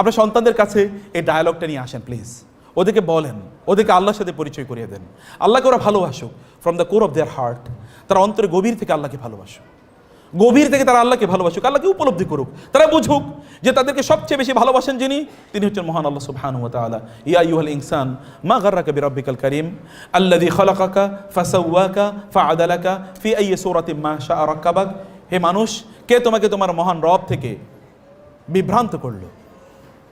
আপনার সন্তানদের কাছে এই ডায়ালগটা নিয়ে আসেন প্লিজ ওদেরকে বলেন, ওদেরকে আল্লাহর সাথে পরিচয় করিয়ে দেন। আল্লাহকে ওরা ভালোবাসুক from the core of their heart তারা অন্তরে গভীর থেকে আল্লাহকে ভালোবাসুক। গভীর থেকে তারা আল্লাহকে ভালোবাসুক, আল্লাহকে উপলব্ধি করুক। তারা বুঝুক যে তাদেরকে সবচেয়ে বেশি ভালোবাসেন যিনি, তিনি হচ্ছেন মহান আল্লাহ সুবহানাহু ওয়া তাআলা। ইয়া আইয়ুহাল ইনসান, মা গাররাকা বিরাব্বিকাল কারীম, আল্লাযী খালাকাকা ফাসাওয়াকা ফাআদালাকা ফি আইয়ি সূরাতিন মা রাক্কাবাক। হে মানুষ, কে তোমাকে তোমার মহান রব থেকে বিভ্রান্ত করল?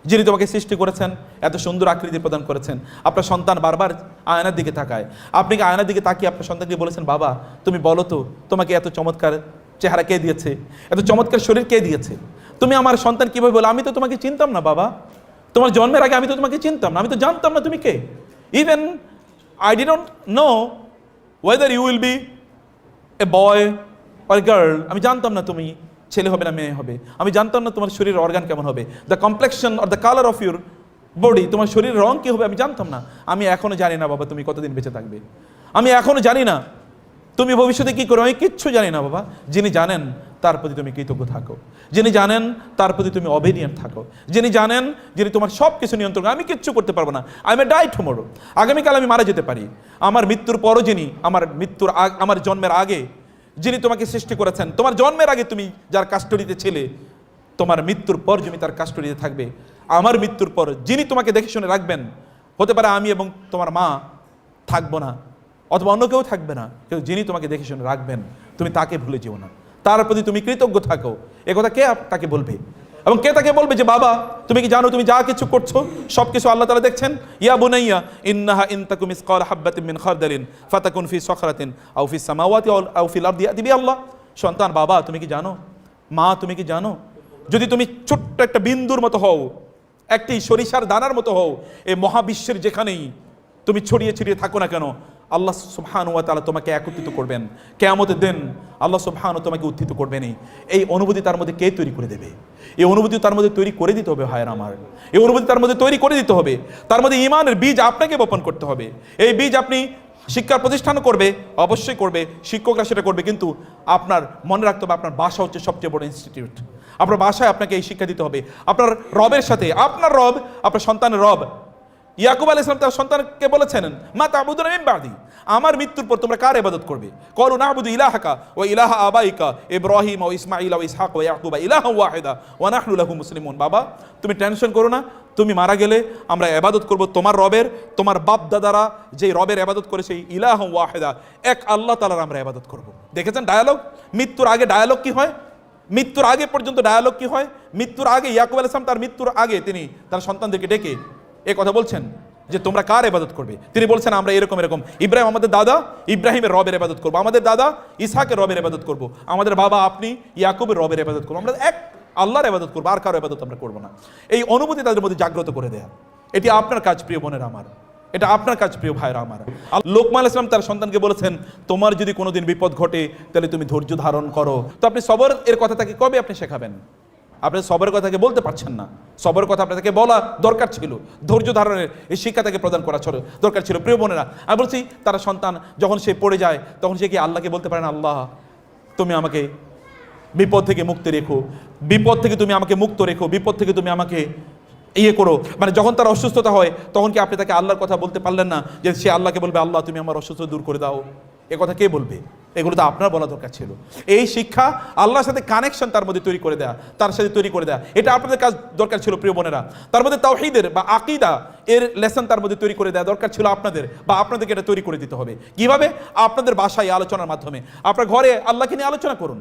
যিনি তোমাকে সৃষ্টি করেছেন, এত সুন্দর আকৃতি প্রদান করেছেন। আপনার সন্তান বারবার আয়নার দিকে তাকায়। আপনি কি আয়নার দিকে তাকিয়ে আপনার সন্তানকে বলেছেন, বাবা, তুমি বলো তো, তোমাকে এত চমৎকার চেহারা কে দিয়েছে? এত চমৎকার শরীর কে দিয়েছে? তুমি আমার সন্তান কীভাবে বলো? আমি তো তোমাকে চিনতাম না, বাবা। তোমার জন্মের আগে আমি তো তোমাকে চিনতাম না। আমি তো জানতাম না তুমি কে। Even I d don't know whether you will be a boy or girl আমি জানতাম না তুমি। ছেলে হবে না, মেয়ে হবে। আমি জানতাম না তোমার শরীরের অর্গান কেমন হবে। The complexion or the colour of your body তোমার শরীরের রং কী হবে আমি জানতাম না। আমি এখনও জানি না বাবা তুমি কতদিন বেঁচে থাকবে। আমি এখনও জানি না। তুমি ভবিষ্যতে কী করো আমি কিচ্ছু জানি না বাবা। যিনি জানেন, তার প্রতি তুমি কৃতজ্ঞ থাকো। যিনি জানেন, তার প্রতি তুমি অবেনিয়েন্ট থাকো। যিনি জানেন, যিনি তোমার সব কিছু নিয়ন্ত্রণ আমি কিচ্ছু করতে পারব না। আই এম ডাই টুমোরো আগামীকাল আমি মারা যেতে পারি। আমার মৃত্যুর পরও যিনি, আমার মৃত্যুর আমার জন্মের আগে যিনি তোমাকে সৃষ্টি করেছেন। তোমার জন্মের আগে তুমি যার কাস্টডিতে ছিলে, তোমার মৃত্যুর পর তুমি তার কাস্টডিতে থাকবে। আমার মৃত্যুর পর যিনি তোমাকে দেখে শুনে রাখবেন, হতে পারে আমি এবং তোমার মা থাকব না, অথবা অন্য কেউ থাকবে না কেউ যিনি তোমাকে দেখে শুনে রাখবেন, তুমি তাকে ভুলে যেও না। তার প্রতি তুমি কৃতজ্ঞ থাকো। এ কথা কে তাকে বলবে? এবং কে তাকে বলবে যে, বাবা, তুমি কি জানো, তুমি যা কিছু করছ সব কিছু আল্লাহ তালা দেখছেন? ইয়া বুনাইয়া, ইন্নাহা ইন তাকুম ইসকাল হাব্বাতিন মিন খারদালিন ফাতাকুন ফি সখরাতিন আও ফি সামাওয়াতি আও- ফিল আরদি ইয়াতি বি আল্লাহ সন্তান, বাবা, তুমি কি জানো? মা, তুমি কি জানো? যদি তুমি ছোট্ট একটা বিন্দুর মতো হও, একটি সরিষার দানার মতো হও এই মহাবিশ্বের যেখানেই তুমি ছড়িয়ে ছড়িয়ে থাকো না কেন আল্লাহ সুবহান ওয়া তাআলা তোমাকে একত্রিত করবেন। কেয়ামতের দিন আল্লাহ সুবহান তোমাকে উত্থিত করবেনই। এই অনুভূতি তার মধ্যে কে তৈরি করে দেবে? এই অনুভূতি তার মধ্যে তৈরি করে দিতে হবে, ভাইয়ের আমার। এই অনুভূতি তার মধ্যে তৈরি করে দিতে হবে। তার মধ্যে ইমানের বীজ আপনাকে বপন করতে হবে। এই বীজ আপনি শিক্ষার প্রতিষ্ঠান করবে, অবশ্যই করবে, শিক্ষকরা সেটা করবে, কিন্তু আপনার মনে রাখতে হবে, আপনার বাসা হচ্ছে সবচেয়ে বড় ইনস্টিটিউট। আপনার বাসায় আপনাকে এই শিক্ষা দিতে হবে। আপনার রবের সাথে, আপনার রব, আপনার সন্তানের রব ইয়াকুব আল ইসলাম তার সন্তানকে বলেছেন, মা তাবুদুন মিন বাদি। আমার মৃত্যুর পর তোমরা কার ইবাদত করবে? কলু নাবুদু ইলাহাকা ওয়া ইলাহা আবাইকা ইব্রাহিম ও ইসমাঈল ও ইসহাক ও ইয়াকুব ইলাহা ওয়াহিদা ওয়া নাহনু লাহু মুসলিমুন। বাবা, তুমি টেনশন করো না, তুমি মারা গেলে আমরা এবাদত করব তোমার রবের, তোমার বাপ দাদারা যে রবের এবাদত করে সেই ইলাহ ওয়াহিদা। এক আল্লাহ তাআলার আমরা এবাদত করব। দেখেছেন ডায়ালগ মৃত্যুর আগে ডায়ালগ কি হয়? মৃত্যুর আগে পর্যন্ত ডায়ালগ কি হয়? মৃত্যুর আগে ইয়াকুব আল ইসলাম তার মৃত্যুর আগে তিনি তার সন্তানদেরকে ডেকে এ কথা বলছেন যে তোমরা কার ইবাদত করবে? তিনি বলছেন, আমরা এরকম এরকম। ইব্রাহিম আমাদের দাদা, ইব্রাহিমের রবের ইবাদত করব। আমাদের দাদা ইসহাকের রবের ইবাদত করব। আমাদের বাবা আপনি ইয়াকুবের রবের ইবাদত করব। আমরা এক আল্লাহর ইবাদত করব, আর কারও ইবাদত আমরা করব না। এই অনুভূতি তাদের মধ্যে জাগ্রত করে দেয়া। এটি আপনার কাজ, প্রিয় বোনের আমার। এটা আপনার কাজ, প্রিয় ভাইরা আমার। আর লোকমান ইসলাম তার সন্তানকে বলেছেন, তোমার যদি কোনোদিন বিপদ ঘটে, তাহলে তুমি ধৈর্য ধারণ করো। তো আপনি সবর এর কথা তাকে কবে আপনি শেখাবেন? আপনি সবের কথাকে বলতে পারছেন না। সবরের কথা আপনাকে বলা দরকার ছিল। ধৈর্য ধারণের এই শিক্ষা তাকে প্রদান করা ছিল দরকার ছিল। প্রিয় বোনেরা, আমি বলছি, তারা সন্তান যখন সে পড়ে যায়, তখন সে কি আল্লাহকে বলতে পারেন আল্লাহ, তুমি আমাকে বিপদ থেকে মুক্তি রেখো। বিপদ থেকে তুমি আমাকে মুক্ত রেখো। বিপদ থেকে তুমি আমাকে ইয়ে করো। মানে যখন তার অসুস্থতা হয়, তখন কি আপনি তাকে আল্লাহর কথা বলতে পারলেন না যে সে আল্লাহকে বলবে, আল্লাহ, তুমি আমার অসুস্থতা দূর করে দাও। এ কথা কে বলবে? এগুলো তো আপনার বলা দরকার ছিল। এই শিক্ষা আল্লাহর সাথে কানেকশন তার মধ্যে তৈরি করে দেয়া, তার সাথে তৈরি করে দেয়া, এটা আপনাদের কাজ দরকার ছিল প্রিয় বোনেরা। তার মধ্যে তাওহিদের বা আকিদা এর লেসন তার মধ্যে তৈরি করে দেওয়া দরকার ছিল আপনাদের বা আপনাদেরকে এটা তৈরি করে দিতে হবে। কীভাবে? আপনাদের বাসায় আলোচনার মাধ্যমে। আপনার ঘরে আল্লাহকে নিয়ে আলোচনা করুন।